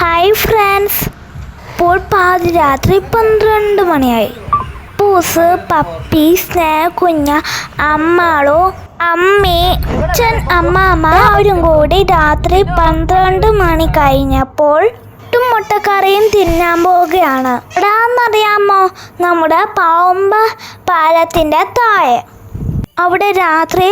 Hi friends ഇപ്പോൾ പാതിരാത്രി പന്ത്രണ്ട് മണിയായി. പൂസ് പപ്പി സ്നേഹ കുഞ്ഞ അമ്മാളോ അമ്മേ അച്ഛൻ അമ്മാമ്മ അവരും കൂടി രാത്രി പന്ത്രണ്ട് മണി കഴിഞ്ഞപ്പോൾ മുട്ടക്കറിയും തിന്നാൻ പോവുകയാണ്. എടാന്നറിയാമോ? നമ്മുടെ പാവമ്പ പാലത്തിന്റെ താഴെ. അവിടെ രാത്രി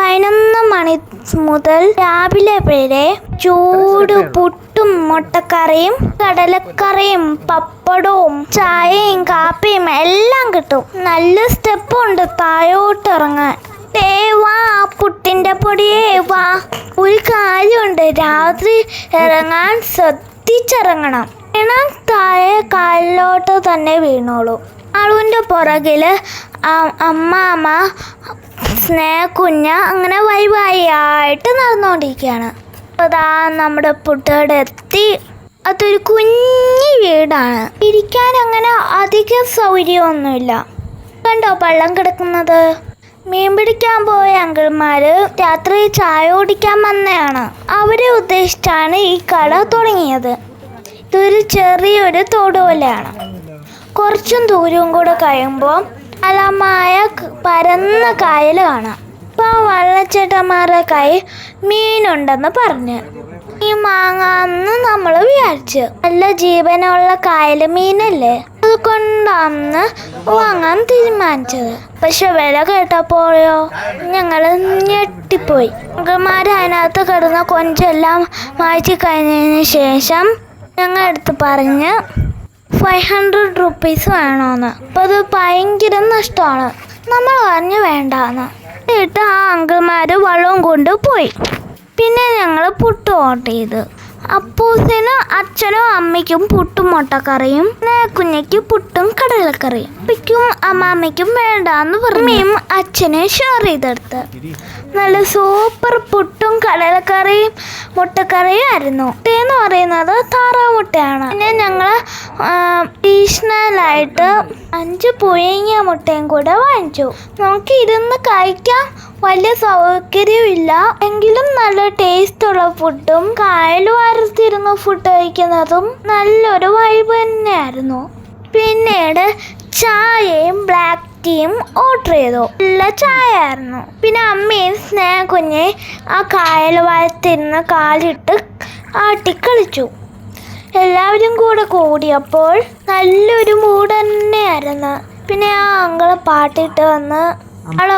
പതിനൊന്ന് മണി മുതൽ രാവിലെ വരെ ചൂട് പുട്ടും മുട്ടക്കറിയും കടലക്കറിയും പപ്പടവും ചായയും കാപ്പിയും എല്ലാം കിട്ടും. നല്ല സ്റ്റെപ്പുണ്ട് താഴോട്ട് ഇറങ്ങാൻ വാ പുട്ടിന്റെ പൊടിയേ വാ. ഒരു കാര്യമുണ്ട് രാത്രി ഇറങ്ങാൻ ശ്രദ്ധിച്ചിറങ്ങണം. ഇണം താഴെ കാലിലോട്ട് തന്നെ വീണോളൂ. അളുവിന്റെ പുറകിൽ ആ- അമ്മാമ്മ സ്നേഹക്കുഞ്ഞ അങ്ങനെ വൈവായി ആയിട്ട് നടന്നുകൊണ്ടിരിക്കുകയാണ്. അതാ നമ്മുടെ പുട്ടയുടെ എത്തി. അതൊരു കുഞ്ഞു വീടാണ്. ഇരിക്കാൻ അങ്ങനെ അധികം സൗകര്യമൊന്നുമില്ല. കണ്ടോ പള്ളം കിടക്കുന്നത്? മീൻ പിടിക്കാൻ പോയ അങ്കിൾമാര് രാത്രി ചായ കുടിക്കാൻ വന്നതാണ്. അവരെ ഉദ്ദേശിച്ചാണ് ഈ കട തുടങ്ങിയത്. ഇതൊരു ചെറിയൊരു തോട് പോലെയാണ്. കുറച്ചും ദൂരവും കൂടെ കഴിയുമ്പോൾ അലമായ പരന്ന കായൽ കാണാം. ഇപ്പൊ വള്ളച്ചേട്ടന്മാരുടെ കൈ മീനുണ്ടെന്ന് പറഞ്ഞു. ഈ മാങ്ങാന്ന് നമ്മൾ വിചാരിച്ചു. നല്ല ജീവനുള്ള കായൽ മീനല്ലേ? അതുകൊണ്ടാന്ന് വാങ്ങാൻ തീരുമാനിച്ചത്. പക്ഷെ വില കേട്ടപ്പോഴോ ഞങ്ങൾ ഞെട്ടിപ്പോയി. മകന്മാർ അതിനകത്ത് കിടന്ന കൊഞ്ചെല്ലാം മാറ്റി കഴിഞ്ഞതിന് ശേഷം ഞങ്ങൾ എടുത്ത് പറഞ്ഞ് ഫൈവ് ഹൺഡ്രഡ് റുപ്പീസ് വേണമെന്ന് അപ്പോൾ അത് ഭയങ്കര നഷ്ടമാണ്. നമ്മൾ പറഞ്ഞു വേണ്ടാന്ന്. എന്നിട്ട് ആ അങ്കിൾമാർ വള്ളവും കൊണ്ട് പോയി. പിന്നെ ഞങ്ങൾ പുട്ട് ഓർഡർ ചെയ്ത്. അപ്പൂസിനും അച്ഛനും അമ്മയ്ക്കും പുട്ടും മുട്ടക്കറിയും കുഞ്ഞയ്ക്ക് പുട്ടും കടലക്കറിയും. അപ്പയ്ക്കും അമ്മാമ്മയ്ക്കും വേണ്ടാന്ന് പറഞ്ഞും. അച്ഛനെ ഷെയർ ചെയ്തെടുത്ത്. നല്ല സൂപ്പർ പുട്ടും കടലക്കറിയും മുട്ടക്കറിയും ആയിരുന്നു. മുട്ടയെന്ന് പറയുന്നത് താറാവ് മുട്ടയാണ് പിന്നെ ഞങ്ങൾ അഡീഷണലായിട്ട് അഞ്ച് പുഴുങ്ങിയ മുട്ടയും കൂടെ വാങ്ങിച്ചു. നമുക്ക് ഇരുന്ന് കഴിക്കാം വലിയ സൗകര്യമില്ല. എങ്കിലും നല്ല ടേസ്റ്റ് ഉള്ള ഫുഡും കായൽ വാരത്തിരുന്ന് ഫുഡ് കഴിക്കുന്നതും നല്ലൊരു വൈബ് തന്നെയായിരുന്നു. പിന്നീട് ചായയും ബ്ലാക്ക് ടീയും ഓർഡർ ചെയ്തു. നല്ല ചായ ആയിരുന്നു പിന്നെ അമ്മയും സ്നേഹ കുഞ്ഞെ ആ കായൽ വാഴത്തിരുന്ന് കാലിട്ട് ആട്ടി കളിച്ചു. എല്ലാവരും കൂടെ കൂടിയപ്പോൾ നല്ലൊരു മൂഡ് തന്നെയായിരുന്നു. പിന്നെ ആ അങ്കൾ പാട്ടിട്ട് വന്ന്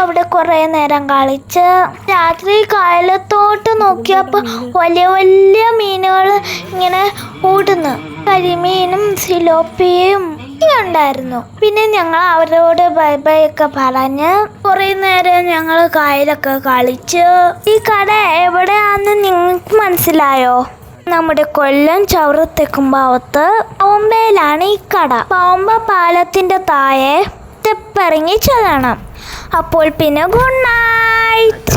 അവിടെ കുറെ നേരം കളിച്ച് രാത്രി കായലത്തോട്ട് നോക്കിയപ്പോൾ വലിയ വലിയ മീനുകൾ ഇങ്ങനെ ഓടുന്നു. കരിമീനും സിലോപ്പിയും ഉണ്ടായിരുന്നു. പിന്നെ ഞങ്ങൾ അവരോട് ബൈ ബൈ ഒക്കെ പറഞ്ഞ് കുറെ നേരം ഞങ്ങൾ കായലൊക്കെ കളിച്ച് ഈ കട എവിടെയാണെന്ന് നിങ്ങൾക്ക് മനസ്സിലായോ? നമ്മുടെ കൊല്ലം ചവറത്തെക്കുമ്പാവത്ത് പാമ്പയിലാണ് ഈ കട. പാമ്പ പാലത്തിന്റെ താഴെ തെപ്പിറങ്ങി ചെല്ലണം. അപ്പോൾ പിന്നെ ഗുഡ് നൈറ്റ്